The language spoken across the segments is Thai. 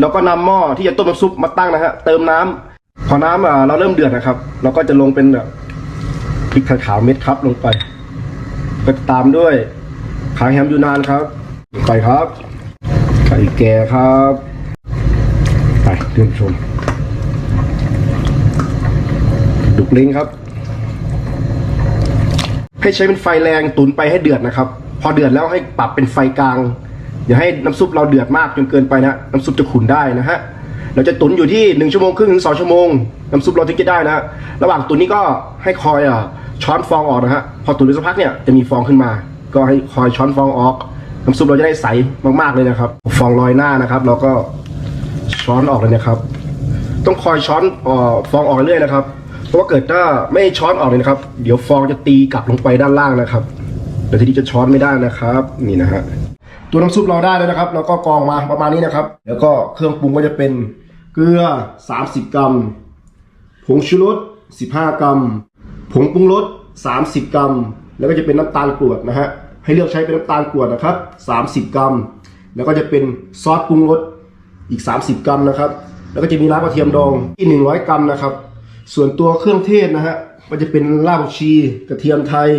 เราก็นำหม้อที่จะต้มน้ำซุปมาตั้งนะฮะเติมน้ำพอน้ำอ่าเราเริ่มเดือดนะครับ เราก็จะลงเป็นแบบพริกไทยขาวเม็ดครับลงไปก็ตามด้วยขาแฮมยูนานครับไปครับไก่แก่ครับไปเพื่อนผู้ชมดุกล้งครับ ให้ใช้เป็นไฟแรงตุนไปให้เดือดนะครับ พอเดือดแล้วให้ปรับเป็นไฟกลาง อย่าให้น้ำซุปเราเดือดมากจนเกินไปนะน้ำซุปจะขุ่นได้นะฮะเราจะตุนอยู่ที่หนึ่งชั่วโมงครึ่งถึงสองชั่วโมงน้ำซุปเราถึงจะได้นะระหว่างตุนนี้ก็ให้คอยอะช้อนฟองออกนะฮะพอตุนไปสักพักเนี่ยจะมีฟองขึ้นมา ก็ให้คอยช้อนฟองออกน้ำซุปเราจะได้ใสมากๆเลยนะครับ ฟองลอยหน้านะครับ เราก็ช้อนออกเลยนะครับ ต้องคอยช้อนออฟองออกเรื่อยนะครับ เพราะว่าเกิดถ้าไม่ช้อนออกเลยนะครับ เดี๋ยวฟองจะตีกลับลงไปด้านล่างนะครับเดี๋ยวทีนี้จะช้อนไม่ได้นะครับ นี่นะฮะ ตัวน้ำซุปเราได้แล้วนะครับเราก็กรองมาประมาณนี้นะครับ แล้วก็เครื่องปรุงก็จะเป็นเกลือ 30 กรัม ผงชูรส15 กรัม ผงปรุงรส30 กรัม แล้วก็จะเป็นน้ำตาลกรวดนะฮะให้เลือกใช้เป็นน้ำตาลกรวดนะครับ 30 กรัม แล้วก็จะเป็นซอสปรุงรสอีก 30 กรัมนะครับ แล้วก็จะมีน้ำกระเทียมดองที่ 100 กรัมนะครับ ส่วนตัวเครื่องเทศนะฮะก็จะเป็นรากผักชีกระเทียมไทย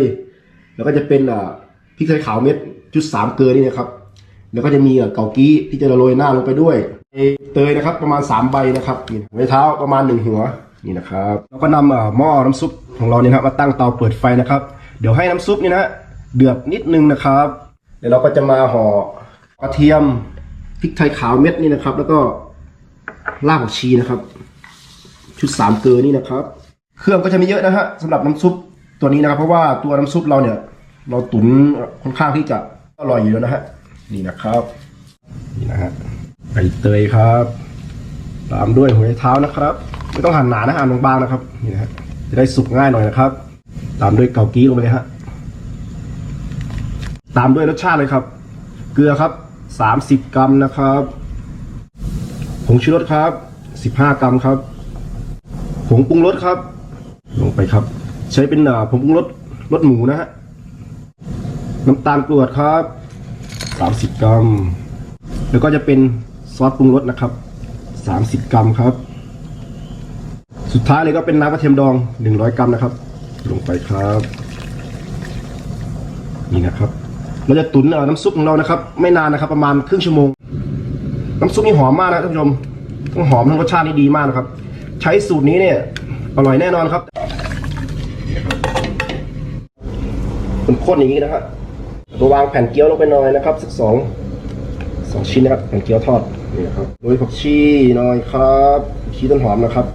แล้วก็จะเป็นอ่าพริกไทยขาวเม็ดจุดสามเกลือนี่นะครับ แล้วก็จะมีเกากี้ที่จะโรยหน้าลงไปด้วยเตยนะครับประมาณ 3 ใบนะครับนี่หัวเท้าประมาณ 1 หัวนี่นะครับแล้วก็นำอ่าหม้อน้ำซุปของเราเนี่ยนะครับมาตั้งเตาเปิดไฟนะครับ เดี๋ยวให้น้ำซุปนี่นะเดือดนิดนึงนะครับเดี๋ยวเราก็จะมาห่อกระเทียมพริกไทยขาวเม็ดนี่นะครับ แล้วก็รากผักชีนะครับ ชุดสามเกลือนี่นะครับ เครื่องก็จะไม่เยอะนะฮะสำหรับน้ำซุปตัวนี้นะครับ เพราะว่าตัวน้ำซุปเราเนี่ย เราตุ๋นค่อนข้างที่จะอร่อยอยู่แล้วนะฮะ นี่นะครับ นี่นะฮะใบเตยครับ ตามด้วยหัวไชเท้านะครับ ไม่ต้องหั่นหนานะหั่นบางๆนะครับ นี่นะฮะจะได้สุกง่ายหน่อยนะครับ ตามด้วยเกากี้ลงไปเลยฮะ ตามด้วยรสชาติเลยครับ เกลือครับสามสิบกรัมนะครับผงชูรสครับสิบห้ากรัมครับผงปรุงรสครับ ลงไปครับ ใช้เป็นอ่าผงปรุงรสรสหมูนะฮะน้ำตาลกรวดครับ สามสิบกรัม แล้วก็จะเป็นซอสปรุงรสนะครับสามสิบกรัมครับ สุดท้ายเลยก็เป็นน้ำกระเทียมดองหนึ่งร้อยกรัมนะครับ ลงไปครับ นี่นะครับ เราจะตุ๋นน้ำซุปของเรานะครับ ไม่นานนะครับ ประมาณครึ่งชั่วโมง น้ำซุปนี่หอมมากนะท่านผู้ชมทั้งหอมทั้งรสชาตินี่ดีมากนะครับ ใช้สูตรนี้เนี่ยอร่อยแน่นอนครับเป็นข้นอย่างนี้นะครับ ตัววางแผ่นเกี๊ยวลงไปหน่อยนะครับสักสองสองชิ้นนะครับแผ่นเกี๊ยวทอดนี่นะครับโรยผักชีหน่อยครับผักชีต้นหอมนะครับ